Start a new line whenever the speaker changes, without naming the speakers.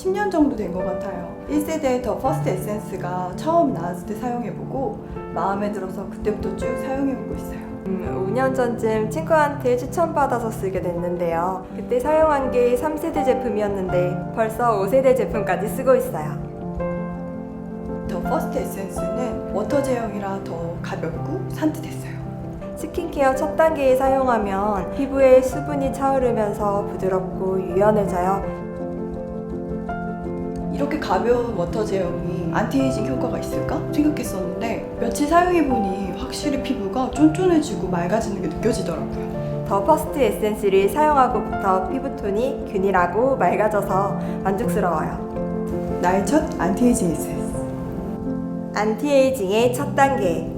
10년 정도 된 것 같아요. 1세대 더 퍼스트 에센스가 처음 나왔을 때 사용해보고 마음에 들어서 그때부터 쭉 사용해보고 있어요.
음, 5년 전쯤 친구한테 추천받아서 쓰게 됐는데요. 그때 사용한 게 3세대 제품이었는데 벌써 5세대 제품까지 쓰고 있어요.
더 퍼스트 에센스는 워터 제형이라 더 가볍고 산뜻했어요.
스킨케어 첫 단계에 사용하면 피부에 수분이 차오르면서 부드럽고 유연해져요.
이렇게 가벼운 워터 제형이 안티에이징 효과가 있을까 생각했었는데 며칠 사용해보니 확실히 피부가 쫀쫀해지고 맑아지는 게 느껴지더라고요.
더 퍼스트 에센스를 사용하고부터 피부톤이 균일하고 맑아져서 만족스러워요.
나의 첫 안티에이징 에센스.
안티에이징의 첫 단계